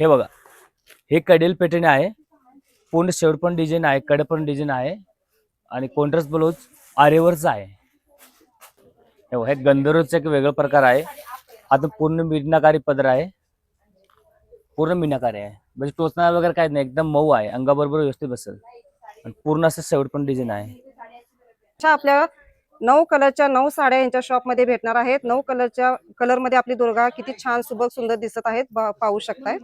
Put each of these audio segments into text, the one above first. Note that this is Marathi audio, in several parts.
हे बघा. हे कडेल पेटर्न आहे. पूर्ण शेवट पण डिझाईन आहे कडे पण डिझाईन आहे. आणि कॉन्ट्रास्ट ब्लाऊज आरेवरचा आहे. हे बघा, हे गंधर्वचा एक वेगळा प्रकार आहे. आता पूर्ण मीनाकारी पदर आहे. पूर्ण मीनाकारी आहे. म्हणजे टोचणार वगैरे काय नाही. एकदम मऊ आहे. अंगाबरोबर व्यवस्थित बसेल. पूर्ण असं शेवट पण डिझाईन आहे. आपल्या नऊ कलरच्या नऊ साड्या यांच्या शॉपमध्ये भेटणार आहेत. नऊ कलरच्या कलरमध्ये आपली दुर्गा किती छान सुबक सुंदर दिसत आहेत. पाहू शकताय.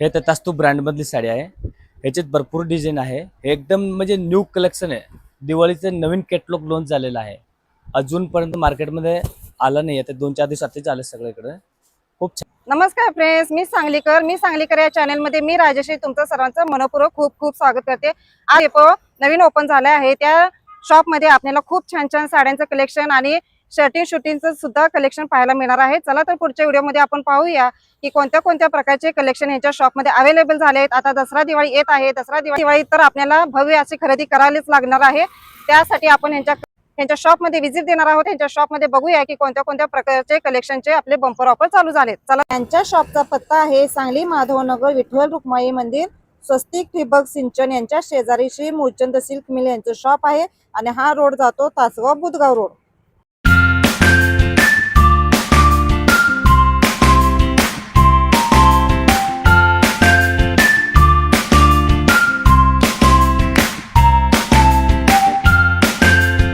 हे तर तथास्तू ब्रँड मधली साडी आहे. ह्याच्यात भरपूर डिझाईन आहे. हे एकदम म्हणजे न्यू कलेक्शन आहे. दिवाळीचं नवीन कॅटलॉग लॉन्च झालेलं आहे. अजूनपर्यंत मार्केटमध्ये आलं नाही आहे दोन चार दिवस आताच आलं सगळीकडे. खूप छान. नमस्कार फ्रेंड्स मी सांगलीकर. मी सांगलीकर या चॅनलमध्ये मी राजश्री तुमचं सर्वांचं मनपूर्वक खूप खूप स्वागत करते. आज नवीन ओपन झालं आहे. त्या शॉपमध्ये आपल्याला खूप छान छान साड्यांचं कलेक्शन आणि शर्टिंग शूटिंगचं सुद्धा कलेक्शन पाहायला मिळणार आहे. चला तर पुढच्या व्हिडिओमध्ये आपण पाहूया की कोणत्या कोणत्या प्रकारचे कलेक्शन यांच्या शॉपमध्ये अवेलेबल झाले आहेत आता दसरा दिवाळी येत आहे. दसरा दिवाळी दिवाळी तर आपल्याला भव्य अशी खरेदी करायलाच लागणार आहे. त्यासाठी आपण यांच्या त्यांच्या शॉपमध्ये व्हिजिट देणार आहोत. त्यांच्या शॉपमध्ये बघूया की कोणत्या कोणत्या प्रकारचे कलेक्शनचे आपले बंपर ऑफर चालू झाले चला. त्यांच्या शॉपचा पत्ता आहे सांगली माधवनगर विठ्ठल रुक्माई मंदिर स्वस्तिक ठिबक सिंचन यांच्या शेजारी श्री मूलचंद सिल्क मिल यांचं शॉप आहे आणि हा रोड जातो तासगाव बुधगाव रोड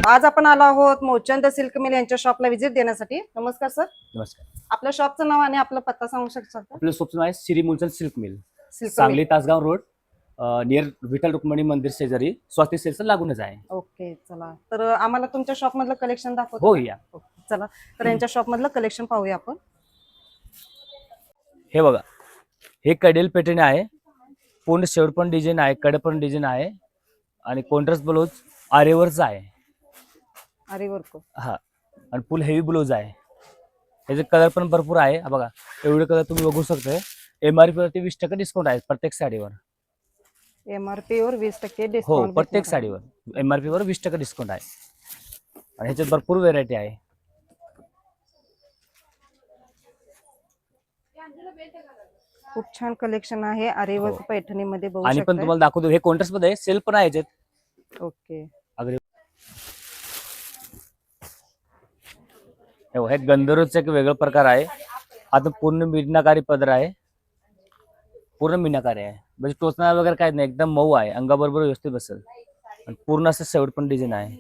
आज आपण आलो आहोत मोचंद सिल्क मिल यांच्या शॉपला व्हिजिट देण्यासाठी. नमस्कार सर. नमस्कार. आपल्या शॉपचं नाव आणि आपला पत्ता सांगू शकता? का? आपलं स्वप्न आहे Shri Mulchand silk mill. Silk mill. Sangli Tasgaon road near Vitthal Rukmini मंदिर शेजारी स्वाती सेल्स लागूनच आहे. ओके चला. तर आम्हाला तुमच्या शॉप मधलं कलेक्शन दाखवतो हो या. चला. तर यांच्या शॉप मधलं कलेक्शन पाहूया आपण. हे बघा. हे कडेल पेटणे आहे. पूर्ण शेवट पण डिझाईन आहे कडे पण डिझाईन आहे. आणि कॉन्ट्रास्ट ब्लाऊज आरेवरच आहे. अरे वर्क. हा. आणि फुल हेवी ब्लाऊज आहे. ह्याचे कलर पण भरपूर आहे. बघा एवढे कलर तुम्ही बघू शकताय. एम आर पी वरती वीस टक्के डिस्काउंट आहे प्रत्येक साडीवर. एम आर पी वर वीस टक्के हो डिस्काउंट प्रत्येक साडीवर. एम आर पी वर वीस टक्के डिस्काउंट आहे. आणि ह्याच्यात भरपूर व्हेरायटी आहे. खूप छान कलेक्शन आहे. अरे वर्क हो. पैठणी मध्ये बघू आणि पण तुम्हाला दाखवतो. हे कॉन्ट्रास्टमध्ये सेल पण आहे ओके. हे गंधर्वचा एक वेगळा प्रकार आहे. आता पूर्ण मीनाकारी पदर आहे. पूर्ण मीनाकारी आहे. म्हणजे टोचणार वगैरे काय नाही. एकदम मऊ आहे. अंगाबरोबर व्यवस्थित बसेल. आणि पूर्ण असं शेवट पण डिझाईन आहे.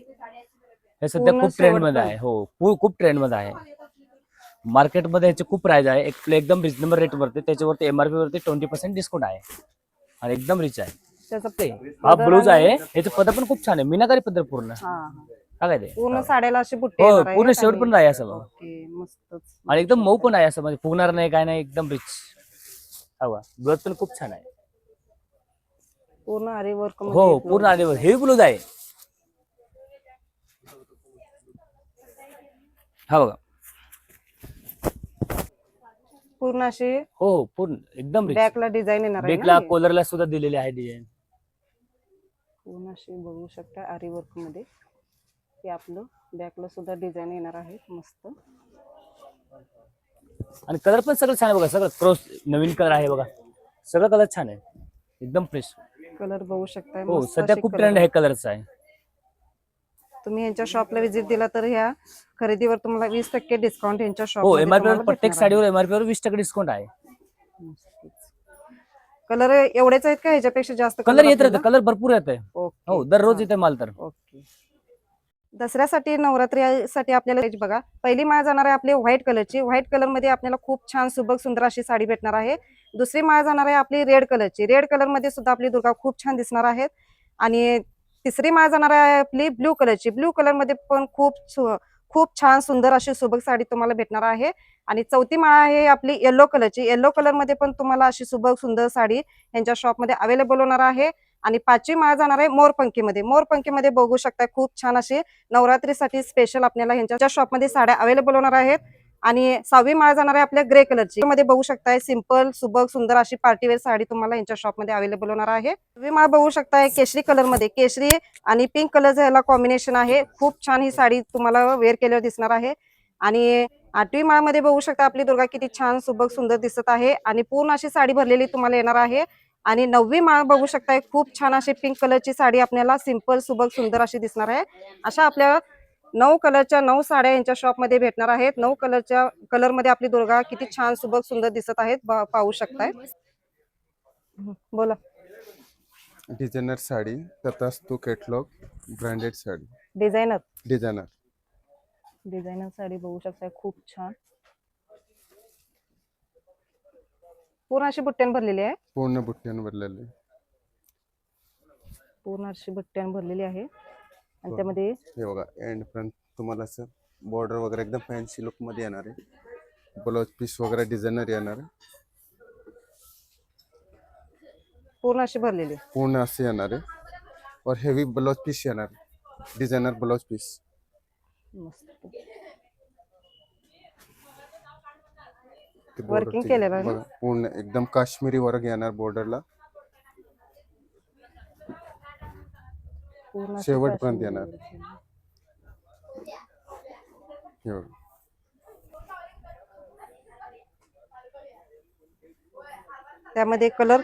हे सध्या खूप ट्रेंड शेवटमध्ये पण. आहे. हो खूप ट्रेंडमध्ये आहे. मार्केटमध्ये ह्याचे खूप प्राइस आहे. एक एकदम रिजनेबल रेट वरती त्याच्यावरती एमआरपी वरती ट्वेंटी पर्सेंट डिस्काउंट आहे. आणि एकदम रिच आहे. हा आणि- आहे. ह्याचे पदर पण खूप छान आहे. मीनाकारी पदर पूर्ण. काय ते? पूर्ण साड्याला अशी बुट्टी हो पूर्ण शेवट. पण आहे असं मस्तच आणि एकदम मऊ पण आहे असं म्हणजे फुगणार नाही काय नाही एकदम रिच हवा ब्लाउज पण खूप छान आहे. पूर्ण अरे वर्क हो पूर्ण आले हेवी ब्लाउज आहे. हा बघा. पूर्ण अशी हो हो पूर्ण एकदम बॅकला डिझाईन येणार आहे बेकला ना हे? कॉलरला सुद्धा दिलेली आहे डिझाईन पूर्ण अशी बघू शकता आरी वर्कमध्ये. हे आपलं बॅकला सुद्धा डिझाईन येणार आहे. मस्त. आणि कलर पण सगळं छान आहे बघा. सगळं क्रॉस नवीन कलर आहे बघा. सगळं कलर छान आहे. एकदम फ्रेश कलर बघू शकताय. हो मस्त सध्या असे खूप color ट्रेंड आहे. कलरचा आहे. तुम्ही यांच्या शॉपला व्हिजिट दिला तर ह्या खरेदीवर तुम्हाला वीस टक्के डिस्काउंट यांच्या शॉप हो एमआरपी वर प्रत्येक साडीवर एमआरपी वर वीस टक्के डिस्काउंट आहे. कलर एवढेच आहेत का? ह्याच्यापेक्षा जास्त कलर येत राहते. कलर भरपूर येत आहे हो दररोज येते माल तर. ओके. दसऱ्यासाठी नवरात्रीसाठी आपल्याला बघा. पहिली माळ जाणार आहे आपली व्हाईट कलरची व्हाईट कलरमध्ये आपल्याला खूप छान सुबक सुंदर अशी साडी भेटणार आहे. दुसरी माळ जाणार आहे आपली रेड कलरची रेड कलरमध्ये सुद्धा आपली दुर्गा खूप छान दिसणार आहेत. आणि तिसरी माळ जाणार आहे आपली ब्ल्यू कलरची ब्ल्यू कलरमध्ये पण खूप सु- खूप छान सुंदर अशी सुबक साडी तुम्हाला भेटणार आहे. आणि चौथी माळ आहे आपली येल्लो कलरची येल्लो कलरमध्ये पण तुम्हाला अशी सुबक सुंदर साडी यांच्या शॉपमध्ये अवेलेबल होणार आहे. आणि पाचवी माळ जाणार आहे मोरपंखीमध्ये मोरपंखीमध्ये बघू शकता खूप छान अशी नवरात्रीसाठी स्पेशल आपल्याला ह्यांच्या शॉपमध्ये साड्या अवेलेबल होणार आहेत. आणि सहावी माळ जाणार आहे आपल्या ग्रे कलरची मध्ये बघू शकताय सिंपल सुबक सुंदर अशी पार्टीवेअर साडी तुम्हाला यांच्या शॉपमध्ये अवेलेबल होणार आहे. सहावी माळ बघू शकताय केशरी कलरमध्ये. केशरी आणि पिंक कलरचं ह्याला कॉम्बिनेशन आहे. खूप छान ही साडी तुम्हाला वेअर केल्यावर दिसणार आहे. आणि आठवी माळमध्ये बघू शकता आपली दुर्गा किती छान सुबक सुंदर दिसत आहे. आणि पूर्ण अशी साडी भरलेली तुम्हाला येणार आहे. आणि नववी माळ बघू शकताय खूप छान अशी पिंक कलरची साडी आपल्याला सिंपल सुबक सुंदर अशी दिसणार आहे. अशा आपल्या नऊ कलरच्या नऊ साड्या यांच्या शॉपमध्ये भेटणार आहेत. नऊ कलरच्या कलरमध्ये आपली दुर्गा किती छान सुबक सुंदर दिसत आहेत. पाहू शकताय. बोला. डिझायनर साडी तथास्तू catalogue branded sari. Designer designer designer sari बघू शकताय खूप छान. पूर्ण अशी बुट्ट्यान भरलेली आहे? पूर्ण बुट्ट्यान भरलेले पूर्ण अशी बुट्ट्यान भरलेली आहे. आणि त्यामध्ये हे बघा एंड पर्यंत तुम्हाला असं बॉर्डर वगैरे एकदम फॅन्सी लुक मध्ये येणार आहे. ब्लाउज पीस वगैरे डिझायनर येणार आहे. पूर्ण अशी भरलेली. पूर्ण असे येणार आहे. और हेवी ब्लाउज पीस येणार डिझायनर ब्लाउज पीस मस्त. ते border चे ना? बघा. पूर्ण एकदम काश्मीरी वर्क येणार बॉर्डरला पूर्ण अशी शेवटपर्यंत येणार. हे बघा. त्यामध्ये कलर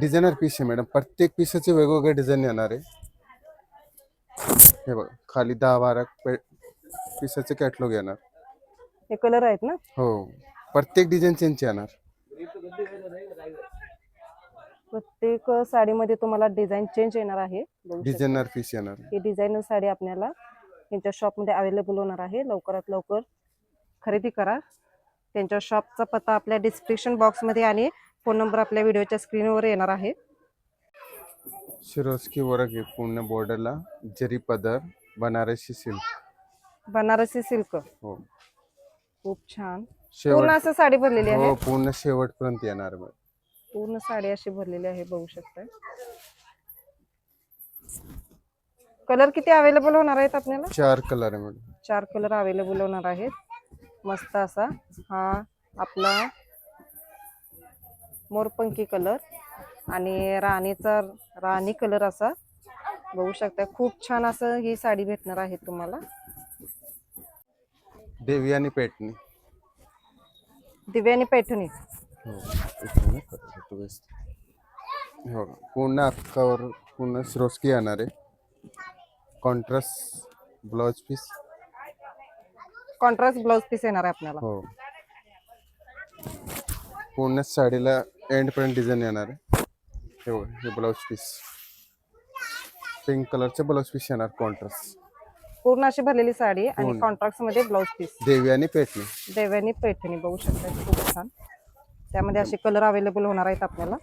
डिझायनर पीस आहे मॅडम प्रत्येक पीसाचे वेगवेगळे डिझाईन येणार आहे. हे बघा खाली दहा बारा पीसाचे कॅटलॉग येणार. हे कलर आहेत ना? हो. प्रत्येक डिझाईन चेंज येणार. प्रत्येक साडीमध्ये तुम्हाला डिझाईन चेंज येणार आहे. बघू शकता. डिझायनर पीस येणार ही डिझायनर साडी आपल्याला त्यांच्या शॉपमध्ये अवेलेबल होणार आहे. लवकरात लवकर खरेदी करा. त्यांच्या शॉपचा पत्ता आपल्या डिस्क्रिप्शन बॉक्समध्ये आणि फोन नंबर आपल्या व्हिडिओच्या स्क्रीनवर येणार आहे. शिरोस्की वर्क आहे पूर्ण बॉर्डरला जरी पदर बनारसी सिल्क बनारसी सिल्क हो. खूप छान. पूर्ण शेवट असं साडी भरलेली आहे? हो पूर्ण शेवटपर्यंत येणार मॅडम पूर्ण साडी अशी भरलेली आहे बघू शकताय. कलर किती अवेलेबल होणार आहेत आपल्याला? चार कलर आहे मॅडम चार कलर अवेलेबल होणार आहेत. मस्त असा हा आपला मोरपंखी कलर आणि राणीचा राणी कलर असा. बघू शकता खूप छान असं ही साडी भेटणार आहे तुम्हाला. देवी आणि पेटणी. दिव्या आणि पैठणी. हो. हे पूर्ण अख्खावर पूर्ण शिरोस्की येणार आहे. Contrast blouse piece. Contrast blouse piece येणार आहे आपल्याला. हो. पूर्ण साडीला एंड पर्यंत डिझाईन येणार आहे. हे बघा हे ब्लाउज पीस. पिंक कलरचे ब्लाउज पीस येणार कॉन्ट्रास्ट. पूर्ण अशी भरलेली साडी आणि पूर्ण. कॉन्ट्रास्टमध्ये ब्लाउज पीस देवी आणि पेटणी. देव्यानी पैठणी बघू शकता. खूप छान. त्यामध्ये असे कलर अवेलेबल होणार आहेत आपल्याला.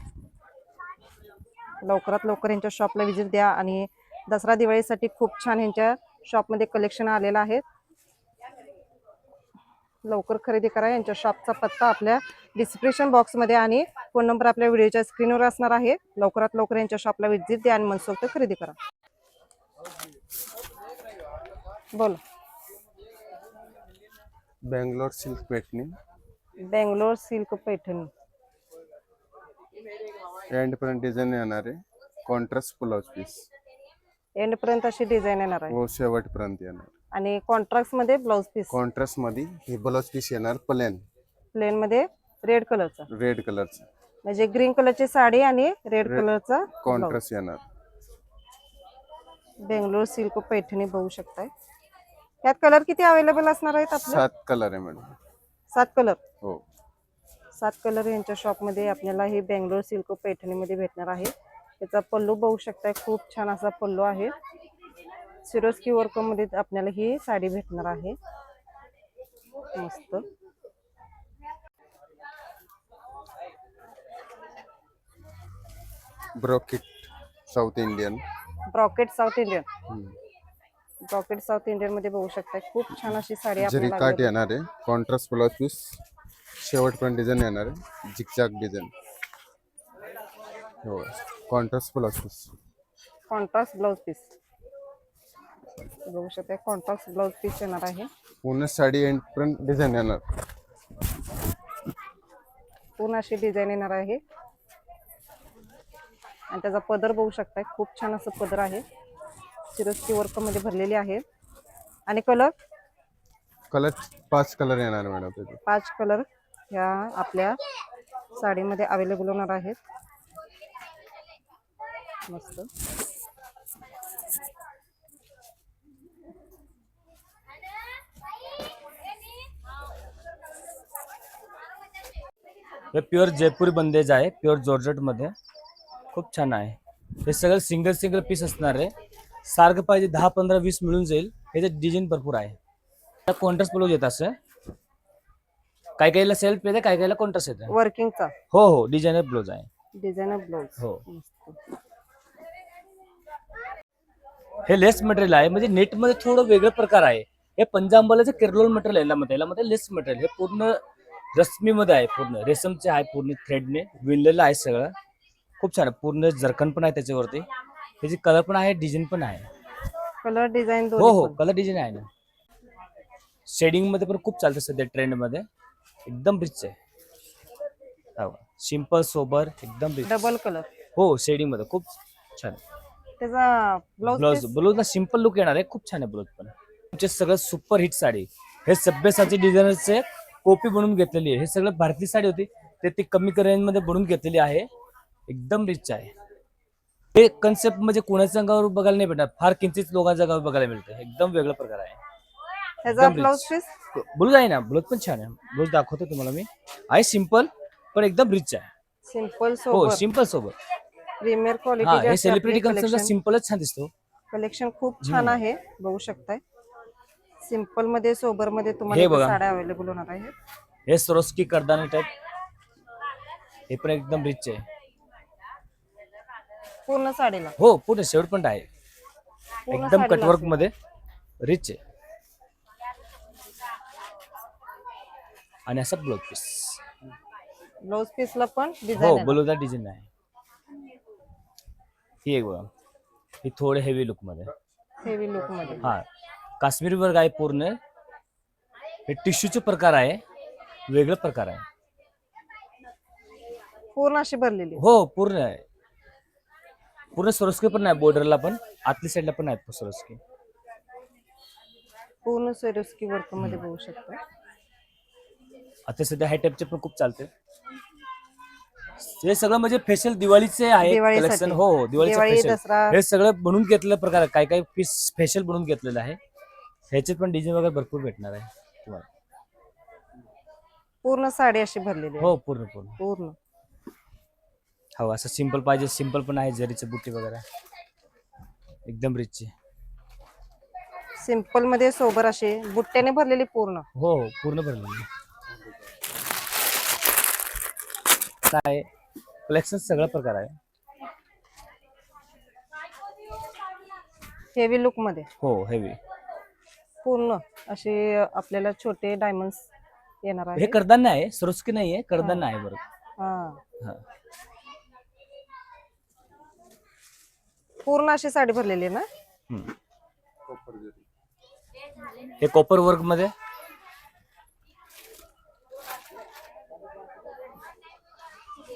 लवकरात लवकर यांच्या शॉपला व्हिजिट द्या आणि दसरा दिवाळीसाठी खूप छान यांच्या शॉपमध्ये कलेक्शन आलेलं आहे. लवकर खरेदी करा. यांच्या शॉपचा पत्ता आपल्या डिस्क्रिप्शन बॉक्समध्ये आणि फोन नंबर आपल्या व्हिडिओच्या स्क्रीनवर असणार आहे. लवकरात लवकर यांच्या शॉपला व्हिजिट द्या आणि मनसोक्त खरेदी करा. बोला. Bangalore silk Paithani. Bangalore silk Paithani end पर्यंत डिझाईन येणार आहे. कॉन्ट्रास्ट ब्लाउज पीस एंड पर्यंत अशी डिझाईन येणार आहे. व शेवटपर्यंत येणार. आणि कॉन्ट्रास्टमध्ये ब्लाउज पीस कॉन्ट्रास्टमध्ये हे ब्लाउज पीस येणार प्लेन प्लेन मध्ये रेड कलरचा रेड कलरचं म्हणजे ग्रीन कलरची साडी आणि रेड कलरचा कॉन्ट्रास्ट येणार. बेंगलोर सिल्क पैठणी बघू शकताय. यात कलर किती अवेलेबल असणार आहेत आपले? सात कलर आहे मॅडम सात कलर? हो. सात कलर यांच्या शॉपमध्ये आपल्याला हे बेंगलोर सिल्क पैठणीमध्ये भेटणार आहे. त्याचा पल्लू बघू शकताय खूप छान असा पल्लू आहे. सिरोस्की वर्कमध्ये आपल्याला ही साडी भेटणार आहे. मस्त. Brocade south Indian brocade south Indian brocade south इंडियनमध्ये बघू शकताय खूप छान अशी साडी जरी आपल्याला काट येणार आहे. कॉन्ट्रास्ट ब्लाउज पीस शेवटपर्यंत डिझाईन येणार आहे. झिकझॅक डिझाईन हो. Contrast blouse piece contrast blouse piece बघू शकता कॉन्ट्रास्ट ब्लाउज पीस येणार आहे. पूर्ण साडी एंड पर्यंत डिझाईन येणार. पूर्ण अशी डिझाईन येणार आहे. आणि त्याचा पदर बघू शकताय. खूप छान असं पदर आहे. सिरोस्की वर्कमध्ये भरलेली आहे आणि कलर? कलर पाच कलर येणार मॅडम त्याचे. पाच कलर ह्या आपल्या साडीमध्ये अवेलेबल होणार आहेत. मस्त. हे प्युअर जयपुरी बंदेज आहे प्युअर जॉर्जेटमध्ये खूप छान आहे. हे सगळं सिंगल सिंगल पीस असणार आहे. सारखं पाहिजे दहा पंधरा वीस मिळून जाईल. ह्याच्यात डिझाईन भरपूर आहे. कॉन्ट्रास्ट ब्लाऊज येत असं. काही काहीला सेल्फ येते काही काहीला कॉन्ट्रास्ट येतं. वर्किंगचा हो हो डिझायनर ब्लाऊज आहे. डिझायनर ब्लाऊज हो. हे लेस मटेरियल आहे. म्हणजे नेटमध्ये थोडं वेगळं प्रकार आहे. हे पंजाबवाल्याचं केरलोल मटेरियल आहे. यामध्ये यामध्ये लेस मटेरियल हे पूर्ण रश्मीमध्ये आहे पूर्ण. रेशमचे आहे पूर्ण थ्रेडने विणलेलं आहे सगळं. खूप छान. पूर्ण जरकन पण आहे त्याच्यावरती. त्याची कलर पण आहे डिझाईन पण आहे. कलर डिझाईन हो हो कलर डिझाईन आहे ना. शेडिंगमध्ये पण खूप चालतं सध्या ट्रेंडमध्ये. एकदम रिच आहे. सिंपल सोबर एकदम रिच डबल कलर हो शेडिंगमध्ये खूप छान आहे. त्याचा ब्लाऊज ब्लाउज ब्लाउजला सिंपल लुक येणार आहे खूप छान आहे ब्लाउज पण. तुमचे सगळं सुपर हिट साडी. हे सभ्यसाची डिझायनरचे कॉपी बनवून घेतलेली आहे. हे सगळं भारतीय साडी होती ते ती कमी रेंजमध्ये बनवून घेतलेली आहे. एकदम रिच आहे. हे कन्सेप्ट म्हणजे कुणाच्या अंगावर बघायला नाही भेटणार. फार किंचित लोकांच्या अंगावर बघायला मिळतं. एकदम वेगळा प्रकार आहे. त्याचा एकदम ब्लाऊज rich. पीस ब्लाउज आहे ना. ब्लाउज पण छान आहे. ब्लाउज दाखवतो तुम्हाला मी. आहे सिंपल पण एकदम रिच आहे. सिंपल हो सोबर सिंपल सोबत. प्रीमियर हा हे क्वालिटी सेलिब्रिटी कन्सेप्टला सिम्पलच छान दिसतो. कलेक्शन खूप छान आहे. बघू शकताय. सिंपलमध्ये सोबरमध्ये तुम्हाला हे इथे बघा. साड्या अवेलेबल होणार आहेत. हे सरोस्की करदाना टाइप हे पण एकदम रिच आहे. पूर्ण साडीला. हो पूर्ण शेवट पण आहे. पूर्ण एकदम साडीला कटवर्क असेल. मध्ये रिच आहे. आणि असा ब्लाउज पीस ब्लाऊज पीसला पण हो डिझाईन डिझाईन आहे. ही एक बघा. ही थोडे हेवी लुकमध्ये. हेवी लुकमध्ये. हा. काश्मीरी वर्ग आहे पूर्ण. हे टिश्यूचे प्रकार आहे. वेगळं प्रकार आहे. पूर्ण अशी भरलेली हो पूर्ण आहे. पूर्ण सरोस्की पण आहे बॉर्डरला पण. आतली साईडला पण आहेत सरोस्की पूर्ण सेरोस्की वर्कमध्ये बघू शकता. आता सध्या हाय टाईपचे पण खूप चालते हे सगळं म्हणजे स्पेशल दिवाळीचे आहे दिवाळीसाठी. कलेक्शन हो हो दिवाळीचे दिवाळी दसरा. हे सगळं बनवून घेतलेलं प्रकार काही काही पीस स्पेशल बनवून घेतलेलं आहे. ह्याच्यात पण डिझाईन वगैरे भरपूर भेटणार आहे तुम्हाला. पूर्ण साडी अशी भरलेली आहे. हो पूर्ण पूर्ण. पूर्ण. हो असं सिंपल पाहिजे सिंपल पण आहे जरीचे बुट्टी वगैरे. एकदम रिचची सिंपलमध्ये सोबर अशी बुट्ट्याने भरलेली पूर्ण. हो पूर्ण भरलेली. काय कलेक्शन सगळा प्रकार आहे. हेवी लुकमध्ये. हो हेवी पूर्ण असे आपल्याला छोटे डायमंड्स येणार हे आहे करदान आहे सरोस्की नाही आहे करदान आहे बरोबर. हा. हा. पूर्ण अशी साडी भरलेली आहे ना? हम्म. हे कॉपर वर्कमध्ये?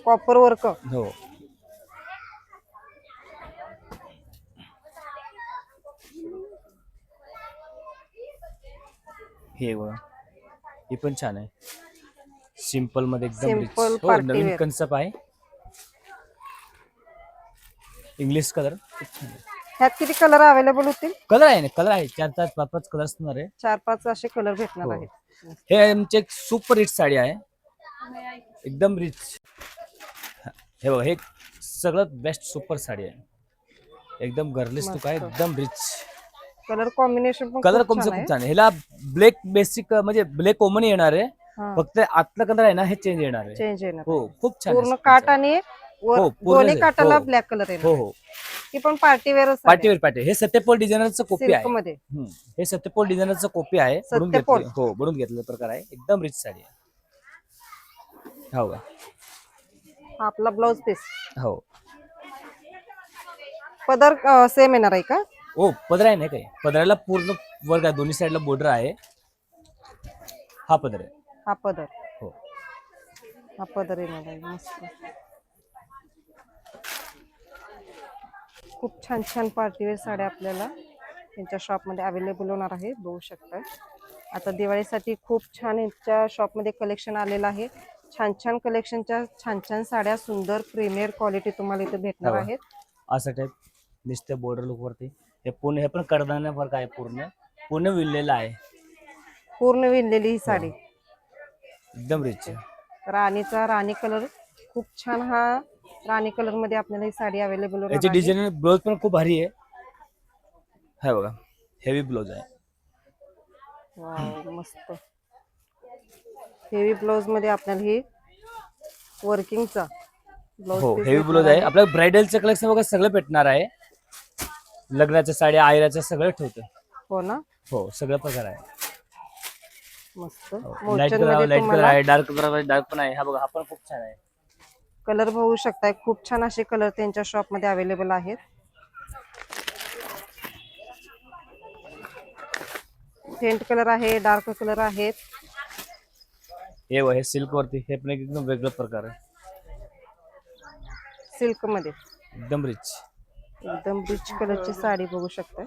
कॉपर वर्क हो. हे बघा. हे पण छान आहे. सिंपलमध्ये एकदम rich. Simple हो party नवीन wear. कन्सेप्ट आहे. इंग्लिश कलर ह्यात किती कलर अवेलेबल होतील? कलर आहे ना कलर आहे. चार चार पाच पाच कलर असणार आहे. चार पाच असे कलर भेटणार हो. आहेत. हे आमचे एक सुपर रिच साडी आहे. एकदम रिच हे बघा हे सगळं बेस्ट सुपर साडी आहे. एकदम गर्लिश लुक आहे मस्त. एकदम रिच कलर कॉम्बिनेशन पण कलर खूप कमसे छान खूप आहे. छान आहे. ह्याला ब्लॅक बेसिक म्हणजे ब्लॅक कॉमन येणार आहे. हा, फक्त आतला कलर आहे ना हे चेंज येणार आहे. चेंज येणार हो खूप छान पूर्ण काट आणि वर- हो, पूर्ण दोन्ही काटाला हो. ब्लॅक कलर येणार हो हो. ती पण पार्टी वेअर पार्टीवेअर पार्टी हे सत्यपोल डिझायनरचं कॉपी सिल्क आहे. मध्ये. हम्म. हे सत्यपोल डिझायनरचं कॉपी आहे. बनवून सत्यपोल. घेतले हो बनवून घेतलेला प्रकार आहे. एकदम रिच साडी आहे. हो का? हा आपला ब्लाउज पीस हो. पदर सेम येणार आहे का? ओ पदर आहे नाही काय पदराला पूर्ण वर्ग आहे. दोन्ही साईडला बॉर्डर आहे. हा पदर आहे. हा पदर. हो. हा पदर येणार आहे. मस्त. खूप छान छान पार्टीवेअर साड्या आपल्याला त्यांच्या शॉपमध्ये अवेलेबल होणार आहे बघू शकता. आता दिवाळीसाठी खूप छान यांच्या शॉपमध्ये कलेक्शन आलेलं आहे. छान छान कलेक्शनच्या छान छान साड्या सुंदर प्रीमियर क्वालिटी तुम्हाला इथे भेटणार हो. आहेत. असं टाईप दिसते बॉर्डर लुक वरती. हे पूर्ण हे पण कडधान्यासारखं आहे पूर्ण. पूर्ण विणलेलं आहे. पूर्ण विणलेली ही साडी. एकदम रिच राणीचा राणी कलर खूप छान हा राणी कलरमध्ये आपल्याला ही साडी अवेलेबल याची डिझाईन ब्लाउज पण खूप भारी आहे. हा बघा हेवी ब्लाउज आहे. मस्त. हेवी ब्लाउजमध्ये आपल्याला ही वर्किंगचा हो हेवी ब्लाउज आहे. आपल्या ब्रायडलचं कलेक्शन वगैरे सगळं भेटणार आहे. लग्नाच्या साड्या आयराच्या सगळं ठेवतं हो ना? हो सगळं प्रकार आहे. मस्त. लाइट कलर लाइट कलर तुम्हाला आहे डार्क कलर डार्क पण आहे. हा बघा हा पण खूप छान आहे. कलर बघू शकताय. खूप छान असे कलर त्यांच्या शॉपमध्ये अवेलेबल आहेत. फेंट कलर आहे डार्क कलर आहेत. हे हे सिल्क वरती हे पण एक एकदम वेगळं प्रकार आहे. सिल्कमध्ये. एकदम रिच एकदम रिच कलरची साडी बघू शकताय.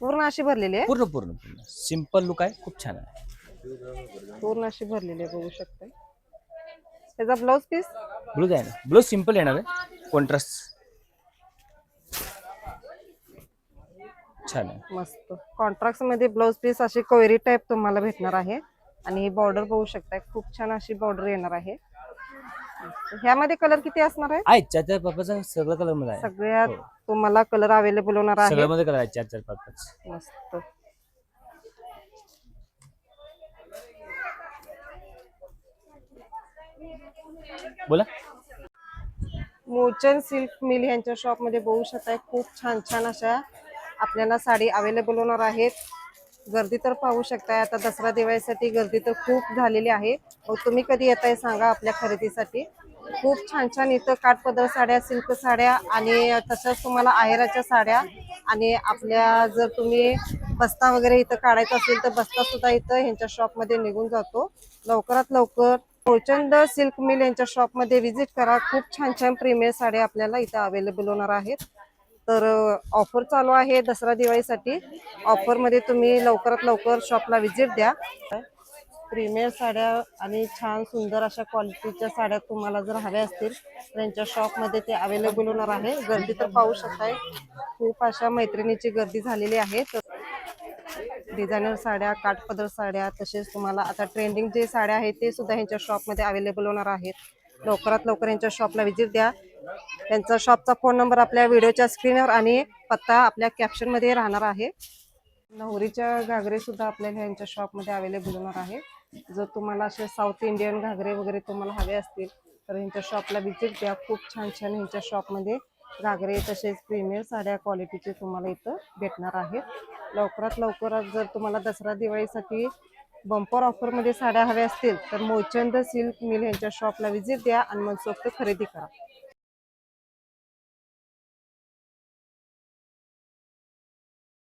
पूर्ण अशी भरलेली आहे? पूर्ण पूर्ण पूर्ण. सिंपल लुक आहे खूप छान आहे. पूर्ण अशी भरलेली आहे बघू शकताय. त्याचा ब्लाउज पीस ब्लाउज आहे ना ब्लाउज सिंपल येणार आहे कॉन्ट्रास्ट छान आहे. मस्त. कॉन्ट्राक्टमध्ये ब्लाउज पीस अशी कोयरी टाईप तुम्हाला भेटणार आहे. आणि ही बॉर्डर बघू शकताय. खूप छान अशी बॉर्डर येणार आहे. ह्यामध्ये कलर किती असणार आहे? आहे चार सगळं कलरमध्ये आहे. सगळ्यात हो. तुम्हाला कलर अवेलेबल होणार आहे. कलर चार चार पाच पाच मस्त. बोला. मोचन सिल्क मिल यांच्या शॉपमध्ये बघू शकताय खूप छान छान अशा आपल्याला साडी अवेलेबल होणार आहेत. गर्दी तर पाहू शकताय आता दसरा दिवाळीसाठी गर्दी तर खूप झालेली आहे. मग तुम्ही कधी येताय सांगा आपल्या खरेदीसाठी. खूप छान छान इथं काठपदर साड्या सिल्क साड्या आणि तसंच तुम्हाला आहेराच्या साड्या आणि आपल्या जर तुम्ही बस्ता वगैरे इथं काढायचा असेल तर बस्ता सुद्धा इथं ह्यांच्या शॉपमध्ये निघून जातो. लवकरात लवकर प्रचंड सिल्क मिल यांच्या शॉपमध्ये व्हिजिट करा. खूप छान छान प्रीमियर साड्या आपल्याला इथं अवेलेबल होणार आहेत. तर ऑफर चालू आहे दसरा दिवाळीसाठी. ऑफरमध्ये तुम्ही लवकरात लवकर शॉपला व्हिजिट द्या. प्रीमियर साड्या आणि छान सुंदर अशा क्वालिटीच्या साड्या तुम्हाला जर हव्या असतील तर यांच्या शॉपमध्ये ते अवेलेबल होणार आहे. गर्दी तर पाहू शकताय. खूप अशा मैत्रिणीची गर्दी झालेली आहे. डिझायनर साड्या काठपदर साड्या तसेच तुम्हाला आता ट्रेंडिंग जे साड्या आहेत ते सुद्धा ह्यांच्या शॉपमध्ये अवेलेबल होणार आहेत. लवकरात लवकर यांच्या शॉपला व्हिजिट द्या. त्यांचा शॉपचा फोन नंबर आपल्या व्हिडिओच्या स्क्रीनवर आणि पत्ता आपल्या कॅप्शनमध्ये राहणार आहे. नवरीच्या घागरे सुद्धा आपल्याला यांच्या शॉपमध्ये अवेलेबल होणार आहे. जर तुम्हाला असे साऊथ इंडियन घागरे वगैरे तुम्हाला हवे असतील तर यांच्या शॉपला व्हिजिट द्या. खूप छान छान यांच्या शॉपमध्ये घागरे तसेच प्रीमियर साड्या क्वालिटीचे तुम्हाला इथं भेटणार आहेत. लवकरात लवकरात जर तुम्हाला दसरा दिवाळीसाठी बंपर ऑफरमध्ये साड्या हव्या असतील तर मोचंद सिल्क मिल यांच्या शॉपला व्हिजिट द्या आणि मनसोक्त खरेदी करा.